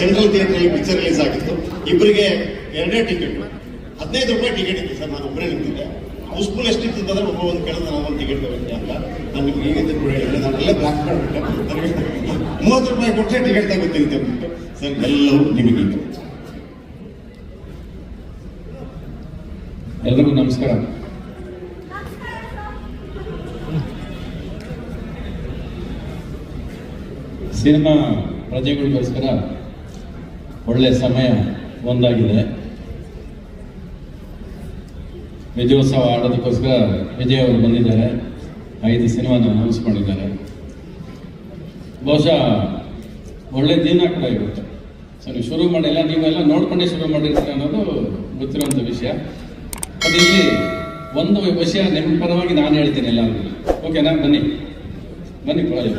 Central theatre picture release ಆಗಿತ್ತು. ಇಬ್ಬರಿಗೆ ಎರಡೇ ಟಿಕೆಟ್ ಹದಿನೈದು ರೂಪಾಯಿ ಟಿಕೆಟ್ ಇತ್ತು ಸರ್, ನಾನು ಒಬ್ಬರೇ ನಿಂತಿದ್ದೆ. ಹೌಸ್ಫುಲ್ ಎಷ್ಟಿತ್ತು ಅಂದ್ರೆ ಒಬ್ಬ ಒಂದು ಕೇಳಿದ ನಾನು ಒಂದು ಟಿಕೆಟ್ ತಗೊಂಡೆ ಅಂತ. ನಾನು ನಿಮ್ಗೆ ಈಗ ಕೂಡ ಹೇಳಿದೆ ನಾನೆಲ್ಲ ಬ್ಲಾಕ್ ಮಾಡಿಬಿಟ್ಟೆ. ಮೂವತ್ತು ರೂಪಾಯಿ ಕೊಟ್ಟರೆ ಟಿಕೆಟ್ ತಗೋತೀನಿ ಅಂತ ಅಂದ್ಬಿಟ್ಟು. ಸರ್, ಎಲ್ಲವೂ ನಿಮಗೆ ಎಲ್ರಿಗೂ ನಮಸ್ಕಾರ. ಸಿನಿಮಾ ಪ್ರಜೆಗಳಿಗೋಸ್ಕರ ಒಳ್ಳೆ ಸಮಯ ಒಂದಾಗಿದೆ. ವಿಜಯೋತ್ಸವ ಆಡೋದಕ್ಕೋಸ್ಕರ ವಿಜಯ್ ಅವರು ಬಂದಿದ್ದಾರೆ. ಐದು ಸಿನಿಮಾನ ಅನೌನ್ಸ್ ಮಾಡಿದ್ದಾರೆ ಬಹುಶಃ ಒಳ್ಳೆ ದಿನ ಕೂಡ ಇವತ್ತು ಸೊ ನೀವು ಶುರು ಮಾಡಿಲ್ಲ, ನೀವೆಲ್ಲ ನೋಡ್ಕೊಂಡೇ ಶುರು ಮಾಡಿರ್ತೀರ ಅನ್ನೋದು ಗೊತ್ತಿರುವಂಥ ವಿಷಯ. ಅದು ಇಲ್ಲಿ ಒಂದು ವಿಷಯ ನಿಮ್ಮ ಪರವಾಗಿ ನಾನು ಹೇಳ್ತೀನಿ ಎಲ್ಲರಿಗೂ. ಓಕೆನಾ ಬನ್ನಿ. ಬನ್ನಿ, ಪರವಾಗಿಲ್ಲ.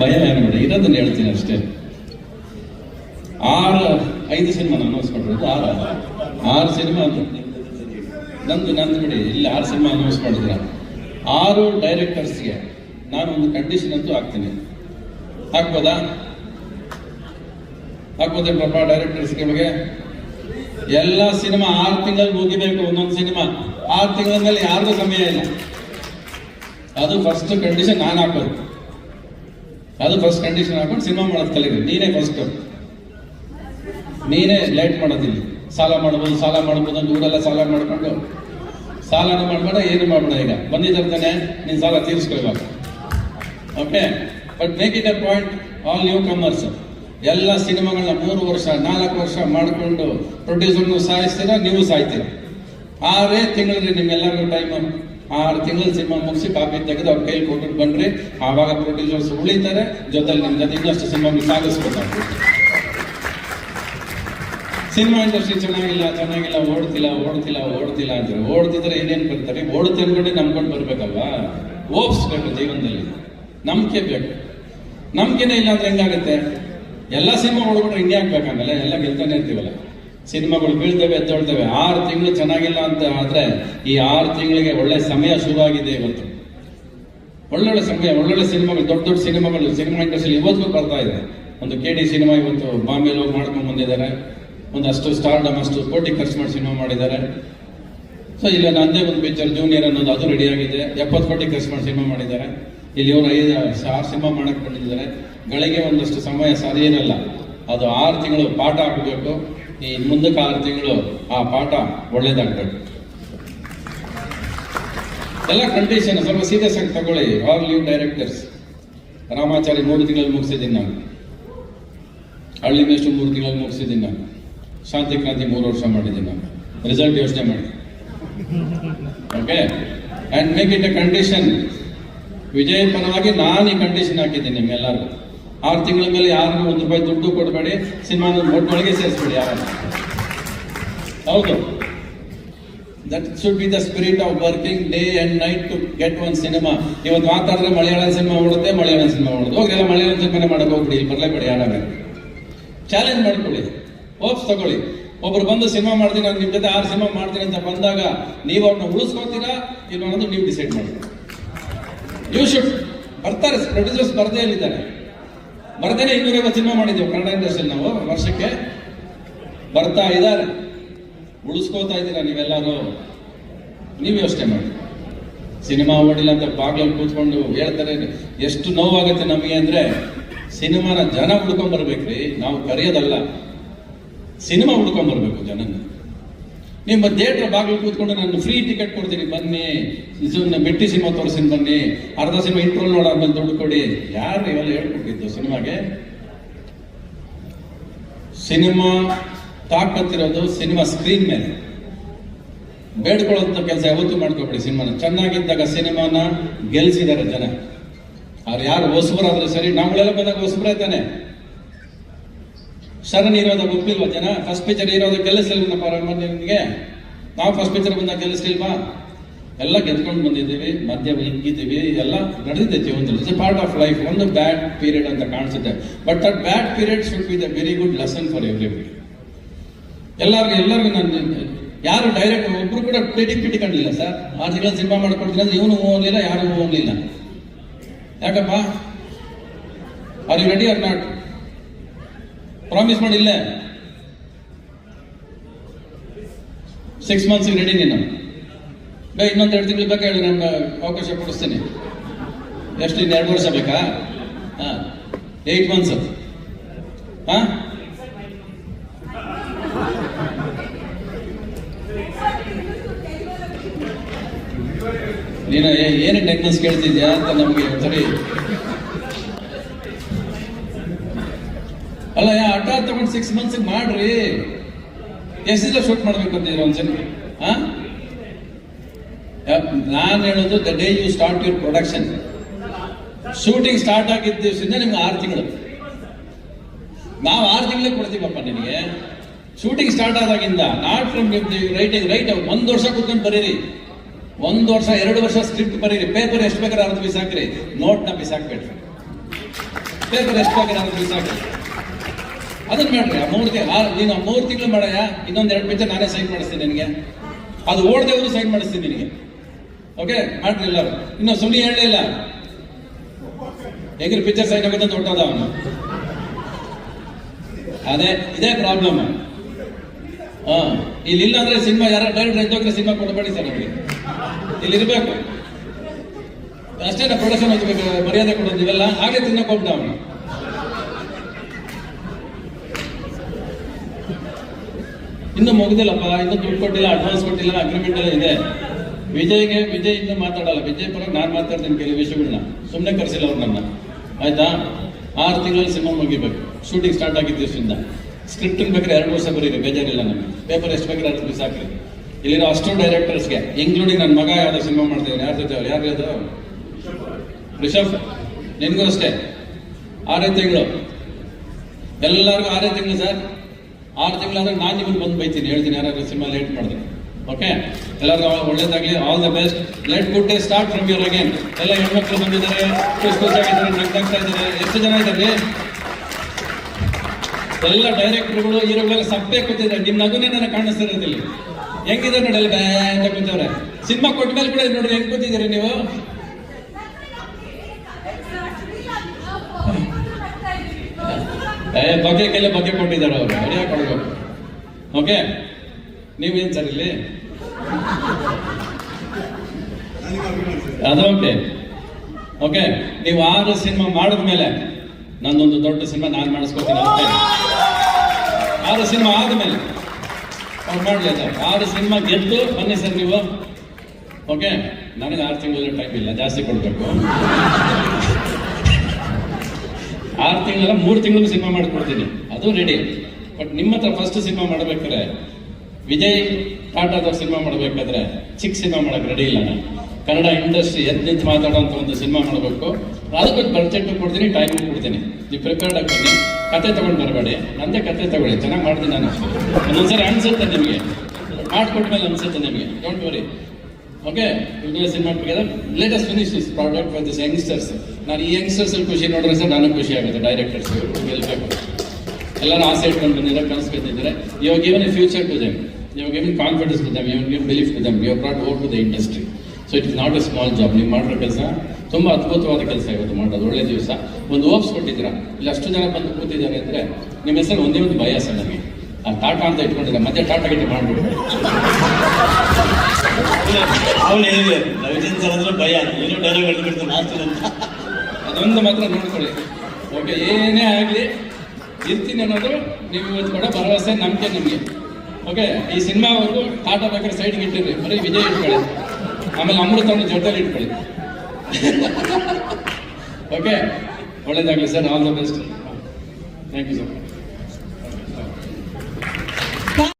ಭಯ ಬೇಡ. ಇರೋದನ್ನ ಹೇಳ್ತೀನಿ ಅಷ್ಟೇ. ಆರು, ಐದು ಸಿನಿಮಾ ಅನೌನ್ಸ್ ಆರು. ಆರು ಸಿನಿಮಾ ನಂದು ನಂದು ಬಿಡಿ, ಇಲ್ಲಿ ಆರು ಸಿನಿಮಾ ಅನೌನ್ಸ್ ಮಾಡಿದ್ರ ಆರು ಡೈರೆಕ್ಟರ್ಸ್ಗೆ ನಾನು ಒಂದು ಕಂಡೀಷನ್ ಅಂತೂ ಹಾಕ್ತೀನಿ. ಹಾಕ್ಬೋದಾ? ಹಾಕ್ಬೋದೇ ಪ್ರಭಾ ಡೈರೆಕ್ಟರ್ಸ್ಗಳಿಗೆ ಎಲ್ಲ ಸಿನಿಮಾ ಆರು ತಿಂಗಳಲ್ಲಿ ಮುಗಿಬೇಕು ಒಂದೊಂದು ಸಿನಿಮಾ ಆರು ತಿಂಗಳ ಮೇಲೆ ಯಾರಿಗೂ ಸಮಯ ಇಲ್ಲ. ಅದು ಫಸ್ಟ್ ಕಂಡೀಷನ್ ನಾನು ಹಾಕೋದು. ಅದು ಫಸ್ಟ್ ಕಂಡೀಷನ್ ಹಾಕೊಂಡು ಸಿನಿಮಾ ಮಾಡೋದು ಕಲೀರಿ ನೀನೇ ಫಸ್ಟ್ ನೀನೇ ಲೇಟ್ ಮಾಡೋದಿಲ್ಲ ಸಾಲ ಮಾಡ್ಬೋದು ಸಾಲ ಮಾಡ್ಬೋದು ಅಂತ ಊರೆಲ್ಲ ಸಾಲ ಮಾಡ್ಕೊಂಡು. ಸಾಲನೂ ಮಾಡ್ಬೇಡ, ಏನು ಮಾಡೋಣ ಈಗ. ಬಂದಿದ್ದಾರೆ ತಾನೆ ನೀನು ಸಾಲ ತೀರಿಸ್ಕೊಳ್ಬೇಕು. Okay but make it a point all newcomers ಎಲ್ಲ ಸಿನಿಮಾಗಳನ್ನ ಮೂರು ವರ್ಷ, ನಾಲ್ಕು ವರ್ಷ ಮಾಡಿಕೊಂಡು ಪ್ರೊಡ್ಯೂಸರ್ನು ಸಾಯಿಸ್ತೀರಾ, ನೀವು ಸಾಯ್ತೀರ? ಆರೇ ತಿಂಗಳು ನಿಮ್ಮೆಲ್ಲರಿಗೂ ಟೈಮ್ ಆರು ತಿಂಗಳು ಸಿನಿಮಾ ಮುಗಿಸಿ ಕಾಪಿ ತೆಗೆದು ಅವ್ರ ಕೈಲಿ ಕೊಟ್ಟು ಬಂದ್ರೆ ಆವಾಗ ಪ್ರೊಡ್ಯೂಸರ್ಸ್ ಉಳಿತಾರೆ. ಜೊತೆಲಿ ನಿಮ್ಮ ಜೊತೆ ಇನ್ನಷ್ಟು ಸಿನಿಮಾ ಸಾಗಿಸ್ಬೇಕಾಗ್ತದೆ ಸಿನಿಮಾ ಇಂಡಸ್ಟ್ರಿ ಚೆನ್ನಾಗಿಲ್ಲ ಚೆನ್ನಾಗಿಲ್ಲ, ಓಡ್ತಿಲ್ಲ ಓಡ್ತಿಲ್ಲ ಓಡ್ತಿಲ್ಲ ಅಂದ್ರೆ ಓಡ್ತಿದ್ರೆ ಏನೇನು ಬರ್ತಾರೆ ಓಡುತ್ತೆ ಅನ್ಕೊಂಡು ನಂಬ್ಕೊಂಡು ಬರ್ಬೇಕಲ್ವಾ? ಓಪ್ಸ್ಬೇಕು ಜೀವನದಲ್ಲಿ. ನಂಬಿಕೆ ಬೇಕು. ನಂಬಿಕೆನೇ ಇಲ್ಲ ಅಂದ್ರೆ ಹೆಂಗಾಗುತ್ತೆ? ಎಲ್ಲ ಸಿನಿಮಾ ಓಡ್ಬಿಟ್ರೆ ಹಿಂಗೆ ಆಗ್ಬೇಕಂದ್ರೆ ಎಲ್ಲ ಗೆಲ್ತಾನೆ ಇರ್ತೀವಲ್ಲ. ಸಿನಿಮಾಗಳು ಬೀಳ್ತವೆ, ಎದ್ದೊಳ್ತವೆ. ಆರು ತಿಂಗಳು ಚೆನ್ನಾಗಿಲ್ಲ ಅಂತ ಆದರೆ ಈ ಆರು ತಿಂಗಳಿಗೆ ಒಳ್ಳೆ ಸಮಯ ಶುರು ಆಗಿದೆ ಇವತ್ತು. ಒಳ್ಳೊಳ್ಳೆ ಸಮಯ ಒಳ್ಳೊಳ್ಳೆ ಸಿನಿಮಾಗಳು, ದೊಡ್ಡ ದೊಡ್ಡ ಸಿನಿಮಾಗಳು, ಸಿನಿಮಾ ಇಂಡಸ್ಟ್ರಿ ಇವತ್ತು ಬರ್ತಾ ಇದೆ. ಒಂದು ಕೆ ಡಿ ಸಿನಿಮಾ ಇವತ್ತು ಬಾಂಬೆಲಿ ಹೋಗಿ ಮಾಡ್ಕೊಂಡು ಬಂದಿದ್ದಾರೆ. ಒಂದಷ್ಟು ಸ್ಟಾರ್ಡಮ್ ಅಷ್ಟು ಕೋಟಿ ಖರ್ಚು ಮಾಡಿ ಸಿನಿಮಾ ಮಾಡಿದ್ದಾರೆ. ಸೊ ಇಲ್ಲಿ ನಂದೇ ಒಂದು ಪಿಕ್ಚರ್ ಜೂನಿಯರ್ ಅನ್ನೋದು ಅದು ರೆಡಿ ಆಗಿದೆ. ಎಪ್ಪತ್ತು ಕೋಟಿ ಖರ್ಚು ಮಾಡಿ ಸಿನಿಮಾ ಮಾಡಿದ್ದಾರೆ. ಇಲ್ಲಿ ಇವರು ಐದು, ಆರು ಸಿನಿಮಾ ಮಾಡಕ್ಕೆ ಬಂದಿದ್ದಾರೆ. ಗಳಿಗೆ ಒಂದಷ್ಟು ಸಮಯ ಸರಿ ಇರಲ್ಲ ಅದು ಆರು ತಿಂಗಳು ಪಾಠ ಆಗಬೇಕು ಈ ಮುಂದಕ್ಕೆ ಆರು ತಿಂಗಳು ಆ ಪಾಠ ಒಳ್ಳೇದಾಗ್ಬೇಕು ಎಲ್ಲ ಕಂಡೀಷನ್ ಸ್ವಲ್ಪ ಸೀರಿಯಸ್ ಆಗಿ ತಗೊಳ್ಳಿ ಆಲ್ ಲೀವ್ ಡೈರೆಕ್ಟರ್ಸ್ ರಾಮಾಚಾರಿ ಮೂರು ತಿಂಗಳಲ್ಲಿ ಮುಗಿಸಿದ್ದೀನಿ ನಾನು ಹಳ್ಳಿ ಮೇಷ್ಟು ಮೂರು ತಿಂಗಳಲ್ಲಿ ಮುಗಿಸಿದ್ದೀನಿ ನಾನು ಶಾಂತಿ ಕ್ರಾಂತಿ ಮೂರು ವರ್ಷ ಮಾಡಿದ್ದೀನಿ ನಾನು ರಿಸಲ್ಟ್ ಯೋಚನೆ ಮಾಡಿ. Okay and make it a condition Vijay ಪರವಾಗಿ ನಾನು ಈ ಕಂಡೀಷನ್ ಹಾಕಿದ್ದೀನಿ ನಿಮ್ಮೆಲ್ಲರಿಗೂ. ಆರು ತಿಂಗಳ ಮೇಲೆ ಯಾರಿಗೂ ಒಂದು ರೂಪಾಯಿ ದುಡ್ಡು ಕೊಡಬೇಡಿ, ಸಿನಿಮಾನ ಒಟ್ಟೊಳಗೆ ಸೇರಿಸ್ಬೇಡಿ ಯಾರು ಹೌದು. That should be the spirit of working day and night to get one cinema ಇವತ್ತು ಮಾತಾಡಿದ್ರೆ ಮಲಯಾಳಂ ಸಿನಿಮಾ ಓಡುತ್ತೆ, ಮಲಯಾಳಂ ಸಿನಿಮಾ ಓಡುತ್ತೆ. ಹೋಗಿ ಎಲ್ಲ ಮಲಯಾಳಂ ಸಿನಿಮಾನೇ ಮಾಡಕ್ಕೆ ಹೋಗ್ಬಿಡಿ ಬರಲೇಬೇಡಿ ಯಾರಾಗ ಚಾಲೆಂಜ್ ಮಾಡ್ಕೊಳ್ಳಿ. ಹೋಪ್ಸ್ ತಗೊಳ್ಳಿ. ಒಬ್ರು ಬಂದು ಸಿನಿಮಾ ಮಾಡ್ತೀನಿ, ನಾನು ನಿಮ್ಮ ಜೊತೆ ಆರು ಸಿನಿಮಾ ಮಾಡ್ತೀನಿ ಅಂತ ಬಂದಾಗ ನೀವು ಅವ್ರನ್ನ ಉಳಿಸ್ಕೊತೀರಾ ಇಲ್ಲ ಅನ್ನೋದು ನೀವು ಡಿಸೈಡ್ ಮಾಡಿ. ಯು ಶುಡ್ ಬರ್ತಾರೆ ಪ್ರೊಡ್ಯೂಸರ್ಸ್ ಬರ್ದೇ ಇಲ್ಲಿದ್ದಾರೆ. ಬರ್ದೇನೆ ಇನ್ನೂರೈವತ್ತು ಸಿನಿಮಾ ಮಾಡಿದ್ದೀವಿ ಕನ್ನಡ ಇಂಡಸ್ಟ್ರಿಯಲ್ಲಿ ನಾವು ವರ್ಷಕ್ಕೆ ಬರ್ತಾ ಇದ್ದಾರೆ. ಉಳಿಸ್ಕೋತಾ ಇದ್ದೀರಾ ನೀವೆಲ್ಲರೂ? ನೀವು ಯೋಚನೆ ಮಾಡಿ. ಸಿನಿಮಾ ಓಡಿಲ್ಲ ಅಂತ ಬಾಗ್ಲಲ್ಲಿ ಕೂತ್ಕೊಂಡು ಹೇಳ್ತಾರೆ, ಎಷ್ಟು ನೋವಾಗುತ್ತೆ ನಮಗೆ ಅಂದರೆ ಸಿನಿಮಾನ ಜನ ಹುಡ್ಕೊಂಡ್ಬರ್ಬೇಕ್ರಿ ನಾವು ಕರೆಯೋದಲ್ಲ. ಸಿನಿಮಾ ಹುಡ್ಕೊಂಡ್ಬರ್ಬೇಕು ಜನನ. ನಿಮ್ಮ ಥಿಯೇಟರ್ ಬಾಗಿಲು ಕೂತ್ಕೊಂಡು ನಾನು ಫ್ರೀ ಟಿಕೆಟ್ ಕೊಡ್ತೀನಿ, ಬನ್ನಿ. ಇದನ್ನ ಬೆಟ್ಟಿ ಸಿನಿಮಾ ತೋರಿಸಿನ ಬನ್ನಿ. ಅರ್ಧ ಸಿನಿಮಾ ಇಂಟ್ರೋಲ್ ನೋಡಾದ್ಮೇಲೆ ದುಡ್ಡು ಕೊಡಿ ಯಾರು ಇವೆಲ್ಲ ಹೇಳ್ಕೊಟ್ಟಿದ್ದು ಸಿನಿಮಾಗೆ? ಸಿನಿಮಾ ತಾಕತ್ತಿರೋದು ಸಿನಿಮಾ ಸ್ಕ್ರೀನ್ ಮೇಲೆ. ಬೇಡ್ಕೊಳ್ಳೋಂಥ ಕೆಲಸ ಯಾವತ್ತೂ ಮಾಡ್ಕೋಬೇಡಿ ಸಿನಿಮಾನ. ಚೆನ್ನಾಗಿದ್ದಾಗ ಸಿನಿಮಾನ ಗೆಲ್ಲಿಸಿದ್ದಾರೆ ಜನ. ಅವ್ರು ಯಾರು ಹೊಸಬರಾದ್ರೆ ಸರಿ, ನಾವುಗಳೆಲ್ಲ ಬಂದಾಗ ಹೊಸಬರೇ ತಾನೆ. ಶರಣ್ ಇರೋದು ಗೊತ್ತಿಲ್ವಾ ಜನ? ಫಸ್ಟ್ ಪಿಕ್ಚರ್ ಇರೋದು ಗೆಲ್ಲಿಸ್ಲಿಲ್ವಪ್ಪ ನಿಮಗೆ? ನಾವು ಫಸ್ಟ್ ಪಿಕ್ಚರ್ ಬಂದಾಗ ಇಲ್ವಾ? ಎಲ್ಲ ಗೆದ್ಕೊಂಡು ಬಂದಿದ್ದೀವಿ ಮಧ್ಯ ಹಿಂಗಿದ್ದೀವಿ ಎಲ್ಲ ನಡೆದಿದೆ ಜೀವನದಲ್ಲಿ. ಇಟ್ಸ್ ಪಾರ್ಟ್ ಆಫ್ ಲೈಫ್ ಒಂದು ಬ್ಯಾಡ್ ಪೀರಿಯಡ್ ಅಂತ ಕಾಣಿಸುತ್ತೆ. But that bad period should be the very good lesson for every ಎಲ್ಲರಿಗೂ ಎಲ್ಲರಿಗೂ ನಾನು ಯಾರು ಡೈರೆಕ್ಟ್ ಒಬ್ರು ಕೂಡ ಪೇಟಿ ಪಿಟಿ ಕಂಡಿಲ್ಲ ಸರ್ ಆರು ತಿಂಗಳ ಸಿನಿಮಾ ಮಾಡ್ಕೊಡ್ತೀನಿ ಅಂದ್ರೆ ಇವನು ಹೋಗ್ಲಿಲ್ಲ ಯಾರು ಹೋಗ್ಲಿಲ್ಲ ಯಾಕಪ್ಪ? Are you ready or not promise ಮಾಡಿ ಇಲ್ಲೇ. ಸಿಕ್ಸ್ ಮಂತ್ಸ್ ರೆಡಿ ನೀನು ಬೇ, ಇನ್ನೊಂದು ಎರಡು ತಿಂಗಳು ಬೇಕಾ ಹೇಳಿ ನಮ್ಗೆ ಅವಕಾಶ ಕೊಡಿಸ್ತೀನಿ. ಎಷ್ಟು, ಇನ್ನು ಎರಡು ವರ್ಷ ಬೇಕಾ? ಹಾಂ ಏಯ್ಟ್ ಮಂತ್ಸ್ ಹಾಂ? ನೀನು ಏನು ಟೆಕ್ನಿಕ್ಸ್ ಕೇಳ್ತಿದ್ಯಾ ಅಂತ ನಮಗೆ ಸರಿ ಅಲ್ಲ, ಯಾ ಹಠ ತಗೊಂಡು ಸಿಕ್ಸ್ ಮಂತ್ಸ್ ಮಾಡ್ರಿ. ಎಷ್ಟು ದಿನ ಶೂಟ್ ಮಾಡ್ಬೇಕು ಅಂತಿದ್ರು ಒಂದ್ ಜನ ನಾನು ಹೇಳೋದು the day you start your production shooting start ಆಗಿದ್ದ ದಿವಸದಿಂದ ನಿಮ್ಗೆ ಆರು ತಿಂಗಳು. ನಾವು ಆರು ತಿಂಗಳಿಗೆ ಕೊಡ್ತೀವಪ್ಪ ನಿಮಗೆ ಶೂಟಿಂಗ್ ಸ್ಟಾರ್ಟ್ ಆದಾಗಿಂದ ನಾಟ್ ಫ್ರಮ್ ರೈಟಿಂಗ್ ರೈಟ್ ಒಂದು ವರ್ಷ ಕೂತ್ಕೊಂಡು ಬರೀರಿ. ಒಂದು ವರ್ಷ, ಎರಡು ವರ್ಷ ಸ್ಕ್ರಿಪ್ಟ್ ಬರೀರಿ. ಪೇಪರ್ ಎಷ್ಟು ಬೇಕಾದ್ರೆ ಅರ್ಧ ಬಿಸಾಕ್ರಿ. ನೋಟ್ನ ಬಿಸಾಕ್ಬೇಡ್ರಿ. ಪೇಪರ್ ಎಷ್ಟು ಬೇಕಾದ್ರೆ ಅರ್ಧ ಬಿಸಾಕ್ರಿ. ಅದನ್ನ ಮಾಡ್ರಿ ಆ ಮೂರು ನೀನು ಮೂರು ತಿಂಗಳು ಮಾಡಯ್ಯ, ಇನ್ನೊಂದು ಎರಡು ಪಿಕ್ಚರ್ ನಾನೇ ಸೈನ್ ಮಾಡಿಸ್ತೀನಿ ನಿನಗೆ. ಅದು ಓಡದೇವರು ಸೈನ್ ಮಾಡಿಸ್ತೀನಿ ನಿನಗೆ. ಓಕೆ ಮಾಡ್ರಿ ಎಲ್ಲರೂ. ಇನ್ನು ಹೇಳಲೇ ಹೇಳಲಿಲ್ಲ ಹೆಂಗ್ರಿ ಪಿಕ್ಚರ್ ಸೈನ್ ಆಗುತ್ತೆ ಹೊಟ್ಟದ ಅವನು. ಅದೇ, ಇದೇ ಪ್ರಾಬ್ಲಮ್ ಹಾ ಇಲ್ಲಿ ಇಲ್ಲ ಅಂದ್ರೆ ಸಿನಿಮಾ ಯಾರ ಡೈರೆಕ್ಟ್ ಎದ್ದೋಗ್ರೆ ಸಿನಿಮಾ ಕೊಡಬೇಡಿ ಸರ್ ನಮಗೆ. ಇಲ್ಲಿ ಇರಬೇಕು ಅಷ್ಟೇ ಪ್ರೊಡಕ್ಷನ್ ಮರ್ಯಾದೆ ಕೊಡೋದು ಇವೆಲ್ಲ ಹಾಗೆ ತಿನ್ನಕ್ ಹೋಗ್ದ ಇನ್ನು ಮುಗಿದಿಲ್ಲಪ್ಪ ಇನ್ನು ದುಡ್ಡು ಕೊಟ್ಟಿಲ್ಲ ಅಡ್ವಾನ್ಸ್ ಕೊಟ್ಟಿಲ್ಲ ಅಗ್ರಿಮೆಂಟ್ ಎಲ್ಲ ಇದೆ. ವಿಜಯ್ಗೆ ವಿಜಯ್ ಇನ್ನು ಮಾತಾಡಲ್ಲ. ವಿಜಯ್ ಪರ ನಾನು ಮಾತಾಡ್ತೀನಿ ಕೆಲವು ವಿಷಯಗಳನ್ನ. ಸುಮ್ಮನೆ ಕರೆಸಿಲ್ಲ ಅವ್ರು ನನ್ನ. ಆಯ್ತಾ? ಆರು ತಿಂಗಳಲ್ಲಿ ಸಿನಿಮಾ ಮುಗಿಬೇಕು. ಶೂಟಿಂಗ್ ಸ್ಟಾರ್ಟ್ ಆಗಿದ್ದ ದಿವಸದಿಂದ. ಸ್ಕ್ರಿಪ್ಟ್ ಬೇಕಾದ್ರೆ ಎರಡು ವರ್ಷ ಬರೀರಿ, ಬೇಜಾರಿಲ್ಲ ನಮಗೆ. ಪೇಪರ್ ಎಷ್ಟು ಬೇಕಾದ್ರೆ ಅಷ್ಟು ಬಿಸಾಕ್ರಿ ಇಲ್ಲಿರೋ ಅಷ್ಟು ಡೈರೆಕ್ಟರ್ಸ್ಗೆ ಇನ್ಕ್ಲೂಡಿಂಗ್ ನನ್ನ ಮಗ ಯಾವ್ದೋ ಸಿನಿಮಾ ಮಾಡ್ತಿದ್ದೀನಿ ಯಾರು ಜೊತೆ ಯಾರು ಅದು ರಿಷಬ್. ನಿನ್ಗೂ ಅಷ್ಟೇ. ಆರೇ ತಿಂಗಳು. ಎಲ್ಲರಿಗೂ ಆರೇ ತಿಂಗಳು ಸರ್. ಆರು ತಿಂಗಳಾದ್ರೆ ನಾನು ನಿಮಗೆ ಬಂದು ಬೈತೀನಿ. ಹೇಳ್ತೀನಿ, ಯಾರಾದ್ರೂ ಸಿನಿಮಾ ಲೇಟ್ ಮಾಡಿದ್ರೆ. ಓಕೆ ಎಲ್ಲರೂ ಒಳ್ಳೇದಾಗಲಿ all the best let good day start from your again ಎಲ್ಲ ಹೆಣ್ಮಕ್ಳು ಬಂದಿದ್ದಾರೆ ಖುಷಿ ಖುಷಿಯಾಗಿದ್ದಾರೆ ನಗ್ನಾಗ್ತಾ ಇದ್ದಾರೆ. ಎಷ್ಟು ಜನ ಇದ್ದಾರೆ? ಎಲ್ಲ ಡೈರೆಕ್ಟರ್ಗಳು ಹೀರೋಗಳೆಲ್ಲ ಸಪ್ಪೆ ಕೂತಿದ್ದಾರೆ. ನಿಮ್ಮ ನಗುನೇ ನನಗೆ ಕಾಣಿಸ್ತಿರೋದಿಲ್ಲ. ಹೆಂಗಿದೆ ನೋಡಿ ಅಂತ ಕೂತವ್ರೆ ಸಿನಿಮಾ ಕೊಟ್ಟ ಮೇಲೆ ಕೂಡ ನೋಡಿ, ಹೆಂಗ್ ಕೂತಿದ್ದೀರಿ ನೀವು? ಬಗ್ಗೆ ಕೆಲ ಬಗ್ಗೆ ಕೊಟ್ಟಿದ್ದಾರೆ ಅವರು. ಸರಿಯಾಗಿ ಕೊಡ್ಬೇಕು. ಓಕೆ ನೀವೇನ್ ಸರ್ ಇಲ್ಲಿ? ಅದು ಓಕೆ ಓಕೆ ನೀವು ಆರು ಸಿನಿಮಾ ಮಾಡಿದ್ಮೇಲೆ ನಂದೊಂದು ದೊಡ್ಡ ಸಿನಿಮಾ ನಾನು ಮಾಡಿಸ್ಕೊತೀನಿ ಆರು ಸಿನಿಮಾ ಆದ್ಮೇಲೆ ಅವ್ರು ಅದು ಆರು ಸಿನಿಮಾ ಗೆದ್ದು ಬನ್ನಿ ಸರ್ ನೀವು. ಓಕೆ ನನಗೆ ಆರು ತಿಂಗಳ ಟೈಮ್ ಇಲ್ಲ. ಜಾಸ್ತಿ ಕೊಡಬೇಕು. ಆರು ತಿಂಗಳ ಮೂರು ತಿಂಗಳು ಸಿನಿಮಾ ಮಾಡಿಕೊಡ್ತೀನಿ. ಅದು ರೆಡಿ ಬಟ್ ನಿಮ್ಮ ಹತ್ರ ಫಸ್ಟ್ ಸಿನಿಮಾ ಮಾಡಬೇಕಾದ್ರೆ, ವಿಜಯ್ ಟಾಟಾದವ್ರ ಸಿನಿಮಾ ಮಾಡಬೇಕಾದ್ರೆ ಚಿಕ್ಕ ಸಿನಿಮಾ ಮಾಡಕ್ಕೆ ರೆಡಿ ಇಲ್ಲ ನಾನು. ಕನ್ನಡ ಇಂಡಸ್ಟ್ರಿ ಎದ್ದು ನಿಂತು ಒಂದು ಸಿನಿಮಾ ಮಾಡಬೇಕು. ಅದಕ್ಕೆ ಬಜೆಟ್ ಕೊಡ್ತೀನಿ ಟೈಮ್ ಕೊಡ್ತೀನಿ. ನೀವು ಪ್ರಿಪೇರ್ಡ್ ಆಗಿ ಕತೆ ತಗೊಂಡು ಬರಬೇಡಿ. ನಂದೇ ಕತೆ ತಗೊಳ್ಳಿ. ಚೆನ್ನಾಗಿ ಮಾಡ್ತೀನಿ ನಾನು ಒಂದೊಂದ್ಸರಿ ಅನಿಸುತ್ತೆ ನಿಮಗೆ. ಮಾಡಿಕೊಟ್ಮೇಲೆ ಅನಿಸುತ್ತೆ ನಿಮಗೆ. Don't worry okay video cinema let us finish this product with this youngsters ನಾನು ಈ ಯಂಗ್ಸ್ಟರ್ಸ್ ಖುಷಿ ನೋಡಿದ್ರೆ ಸರ್ ನನಗೆ ಖುಷಿ ಆಗುತ್ತೆ ಡೈರೆಕ್ಟರ್ಸ್ ಗೆಲ್ಬೇಕು ಎಲ್ಲರೂ ಆಸೆ ಇಟ್ಕೊಂಡು ಬಂದಿದ್ದಾರೆ, ಕನಸು ಬಿದ್ದಿದ್ದಾರೆ ಇವಾಗ given a future to them ಇವಾಗ ಗಿವನ್ ಕಾನ್ಫಿಡೆನ್ಸ್ ಟು ದಮ್ ಇವಾಗ given belief to them you brought over to the industry so it is not a small job ನೀವು ಮಾಡಿರೋ ಕೆಲಸ ತುಂಬ ಅದ್ಭುತವಾದ ಕೆಲಸ ಇವತ್ತು ಮಾಡೋದು. ಒಳ್ಳೆ ದಿವಸ. ಒಂದು ಓಪ್ಸ್ ಕೊಟ್ಟಿದ್ದೀರಾ? ಇಲ್ಲಿ, ಅಷ್ಟು ಜನ ಬಂದು ಕೂತಿದ್ದಾರೆ ಅಂದರೆ ನಿಮ್ಮ ಹೆಸರು ಒಂದೇ ಒಂದು ಭಯ ಸರ್ ನನಗೆ ಆ ಟಾಟಾ ಅಂತ ಇಟ್ಕೊಂಡ್ರೆ ಮತ್ತೆ ಟಾಟಾ ಗಟ್ಟಿ ಮಾಡ್ಬಿಡು. ಅವನು ಹೇಳಿದೆ ರವಿಚಂದ್ರ ಸರ್ ಅಂದ್ರೆ ಭಯ ಏನು ಡೈಲಾಗ್ ಹೇಳ್ಬಿಡ್ತಾನೆ ಮಾಡ್ತೀನಿ ಅಂತ. ಅದೊಂದು ಮಾತ್ರ ನೋಡ್ಕೊಳ್ಳಿ. ಓಕೆ ಏನೇ ಆಗಲಿ ಇರ್ತೀನಿ ಅನ್ನೋದು ನೀವು ಇವತ್ತು ಕೂಡ ಭರವಸೆ ನಂಬಿಕೆ ನಿಮಗೆ. ಓಕೆ ಈ ಸಿನಿಮಾವರೆಗೂ ಟಾಟಾ ಬೇಕಾದ್ರೆ ಸೈಡ್ಗೆ ಇಟ್ಟಿರಿ ಬರೀ ವಿಜಯ್ ಇಟ್ಕೊಳ್ಳಿ. ಆಮೇಲೆ ಅಮೃತವನ್ನು ಜೊತೆಲಿ ಇಟ್ಕೊಳ್ಳಿ. ಓಕೆ ಒಳ್ಳೇದಾಗಲಿ sir all the best thank you sir